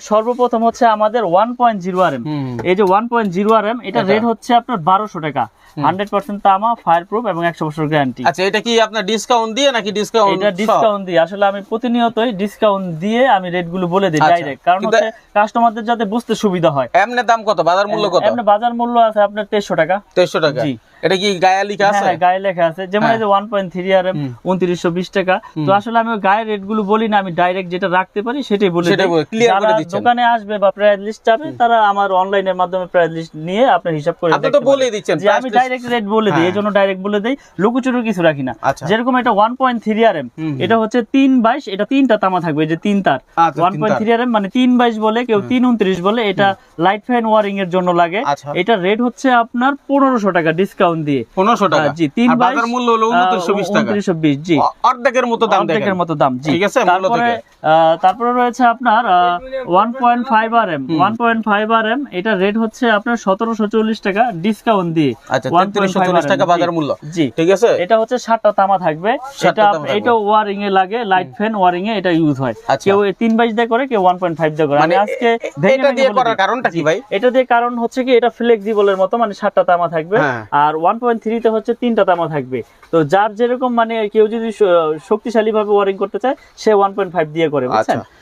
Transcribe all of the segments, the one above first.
সর্বপ্রথম হচ্ছে আমাদের one point zero R M এই যে one point zero R M এটা? রেট হচ্ছে আপনার বারোশো টাকা। হান্ড্রেড পার্সেন্ট তামা ফায়ার প্রুফ এবং একশো বছর গ্যারান্টি আচ্ছা এটা কি আপনার ডিসকাউন্ট দিয়ে নাকি ডিসকাউন্ট এটা ডিসকাউন্ট দিয়ে। আসলে আমি প্রতিনিয়তই ডিসকাউন্ট দিয়ে আমি রেটগুলো বলে দিই আচ্ছা, ডাইরেক্ট কারণ কিন্তু- হচ্ছে কাস্টমারদের যাতে বুঝতে সুবিধা হয়। এমনি দাম কত? বাজার মূল্য কত? এমনি বাজার মূল্য আছে আপনার তেইশশো টাকা। টাকা। জি। এটা কি গায়ে লিখা হ্যাঁ আছে হ্যাঁ, গায়ে লেখা আছে যেমন। এই যে one point three R M উনত্রিশশো বিশ টাকা তো আসলে আমি রেটগুলো বলি না আমি ডাইরেক্ট যেটা রাখতে পারি সেটাই বলে। বলে- clear করে যারা দিচ্ছেন। দোকানে আসবে বা প্রাইস লিস্ট চাবে তারা আমার অনলাইনের মাধ্যমে প্রাইস লিস্ট নিয়ে আপনার হিসাব করে আপনি তো। বলেই দিচ্ছেন, যে আমি ডাইরেক্ট রেট বলে দিই হ্যাঁ। এই জন্য ডাইরেক্ট বলে দিই লুকুচুরু কিছু রাখি না আচ্ছা। যেরকম এটা one point three R M এটা হচ্ছে তিন বাইশ এটা তিনটা তামা থাকবে যে তিন তার আচ্ছা, one point three R M মানে তিন বাইশ বলে কেউ তিন উনত্রিশ বলে এটা লাইট ফ্যান ওয়ারিং এর জন্য লাগে আচ্ছা। এটা রেট হচ্ছে আপনার পনেরোশো টাকা ডিসকাউন্ট দিয়ে। পনেরোশো টাকা। জি তিন বাজার মূল্য হলো উনত্রিশশো বিশ টাকা। উনত্রিশশো বিশ জি। অর্ধেকের মতো দাম অর্ধেকের মতো দাম জি। ঠিক আছে, তারপরে তারপরে রয়েছে আপনার one point five R M one point five R M এটা রেট হচ্ছে আপনার সতেরোশো চল্লিশ টাকা ডিসকাউন্ট দিয়ে। আচ্ছা 1.5 টাকা বাজার মূল্য। জি ঠিক আছে? এটা হচ্ছে তামা থাকবে। এটা এটা ওয়ারিং এ লাগে লাইট ফ্যান ওয়ারিং এ এটা ইউজ হয়। আচ্ছা। কেউ এই তিন বাইশ দিয়ে করে কেউ ওয়ান পয়েন্ট ফাইভ দিয়ে করে। আমি মানে আজকে এটা দিয়ে করার কারণটা কি ভাই? এটা দিয়ে কারণ হচ্ছে কি এটা ফ্লেক্সিবলের মতো মানে সাতটা তামা থাকবে। হ্যাঁ। আর ওয়ান পয়েন্ট থ্রিতে হচ্ছে তিনটা তামা থাকবে তো যার যেরকম মানে কেউ যদি শক্তিশালীভাবে ওয়ারিং করতে চায়, সে ওয়ান পয়েন্ট ফাইভ দিয়ে করে, বুঝছেন আচ্ছা।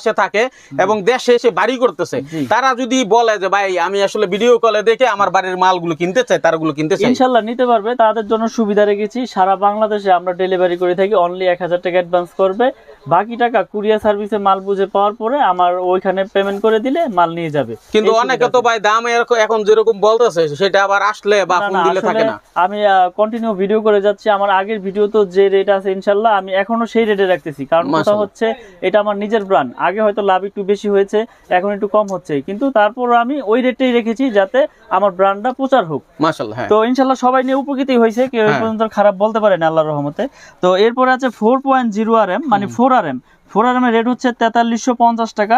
থাকে এবং দেশে এসে বাড়ি করতেছে। তারা যদি বলে যে ভাই আমি আসলে ভিডিও কলে দেখে আমার বাড়ির মালগুলো কিনতে চাই তারগুলো কিনতে চাই। ইনশাল্লাহ নিতে পারবে তাদের জন্য সুবিধা রেখেছি। সারা বাংলাদেশে আমরা ডেলিভারি করে থাকি অনলি এক হাজার টাকা অ্যাডভান্স করবে। বাকি টাকা কুরিয়ার সার্ভিসে মাল বুঝে পাওয়ার পরে আমার ওইখানে পেমেন্ট করে দিলে মাল নিয়ে যাবে। কিন্তু অনেকে তো ভাই দাম এরকম এখন যেরকম বলতেছে সেটা আবার আসলে বা ফোন দিলে থাকে না। আমি কন্টিনিউ ভিডিও করে যাচ্ছি। আমার আগের ভিডিও তো যে রেট আছে ইনশাল্লাহ আমি এখনও সেই রেটে রাখতেছি। কারণ কথা হচ্ছে এটা আমার নিজের ব্র্যান্ড আগে হয়তো লাভ একটু বেশি হয়েছে এখন একটু কম হচ্ছে। কিন্তু তারপর আমি ওই রেটেই রেখেছি যাতে আমার ব্র্যান্ডটা প্রচার হোক। মাশাল্লাহ হ্যাঁ। তো ইনশাআল্লাহ সবাই নিয়ে উপকৃতই হয়েছে কেউ হ্যাঁ। পর্যন্ত খারাপ বলতে পারে না আল্লাহর রহমতে। তো এরপর আছে four point zero R M মানে four R M four R M এর রেট হচ্ছে তেতাল্লিশশো পঞ্চাশ টাকা।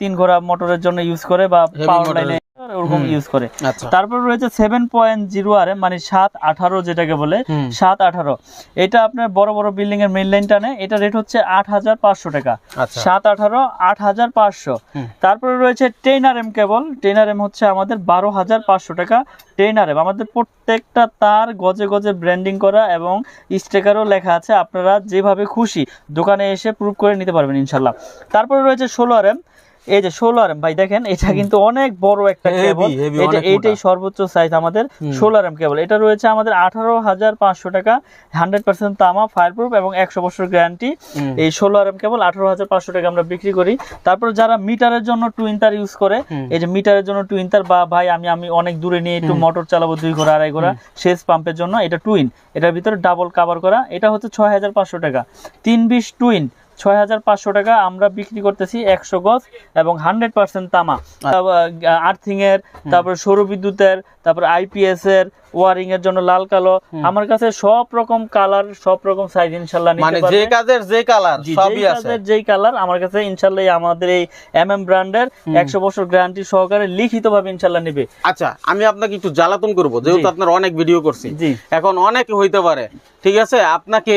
তিন ঘোড়া মোটরের জন্য ইউজ করে বা পাওয়ার লাইনে ওরকম ইউজ করে। আচ্ছা। তারপর রয়েছে সেভেন পয়েন্ট জিরো আর মানে সাত আঠারো যেটাকে বলে সাত আঠারো। এটা আপনার বড় বড় বিল্ডিং এর মেন লাইন টানে এটা রেট হচ্ছে আট হাজার পাঁচশো টাকা। আচ্ছা। সাত আঠারো আট হাজার পাঁচশো। তারপরে রয়েছে ten R M cable ten R M হচ্ছে আমাদের বারো হাজার পাঁচশো টাকা টেন আর এম আমাদের প্রত্যেকটা তার গজে গজে ব্র্যান্ডিং করা এবং স্টিকারও লেখা আছে। আপনারা যেভাবে খুশি দোকানে এসে প্রুভ করে নিতে পারবেন ইনশাল্লাহ। তারপরে রয়েছে ষোলো আর এম এই যে ষোলো আর ভাই দেখেন এটা কিন্তু অনেক বড় একটা কেবল এটা এইটাই সর্বোচ্চ সাইজ আমাদের। ষোলো আর কেবল এটা রয়েছে আমাদের আঠারো হাজার পাঁচশো টাকা হান্ড্রেড পার্সেন্ট তামা ফায়ার প্রুফ এবং একশো বছর গ্যারান্টি এই ষোলো আর কেবল আঠারো হাজার পাঁচশো টাকা আমরা বিক্রি করি। তারপর যারা মিটারের জন্য টুইন তার ইউজ করে এই যে মিটারের জন্য টুইন তার বা ভাই আমি আমি অনেক দূরে নিয়ে একটু মোটর চালাবো দুই ঘোড়া আড়াই ঘোড়া সেচ পাম্পের জন্য এটা টুইন এটার ভিতরে ডাবল কাভার করা। এটা হচ্ছে ছয় হাজার পাঁচশো টাকা। তিন বিশ টুইন ছয় হাজার পাঁচশো টাকা আমরা বিক্রি করতেছি একশো গজ এবং হান্ড্রেড পার্সেন্ট তামা। আর্থিং এর তারপর সৌর বিদ্যুতের তারপর আইপিএস এর ওয়ারিং এর জন্য লাল কালো। আমার কাছে সব রকম কালার সব রকম সাইজ মানে যে কাজের যে কালার সবই আছে। কাজের যেই কালার আমার কাছে ইনশাল্লাহ আমাদের এই এম এম ব্র্যান্ডের একশো বছর গ্যারান্টি সহকারে লিখিত ভাবে ইনশাল্লাহ নিবে। আচ্ছা আমি আপনাকে একটু জ্বালাতন করব যেহেতু আপনার অনেক ভিডিও করছি। এখন অনেক হইতে পারে ঠিক আছে? আপনাকে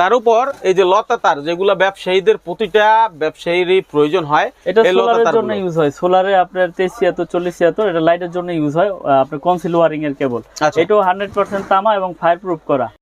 তার উপর এই যে লতা তার যেগুলো ব্যবসায়ীদের প্রতিটা ব্যবসায়ীরই প্রয়োজন হয় এটা সোলারের জন্য ইউজ হয়। সোলারে আপনার তেইশ ছিয়াত্তর চল্লিশ ছিয়াত্তর এটা লাইটের জন্য ইউজ হয় আপনার কনসিল ওয়ারিং এর কেবল আচ্ছা। এটাও হান্ড্রেড পার্সেন্ট তামা এবং ফায়ার প্রুফ করা।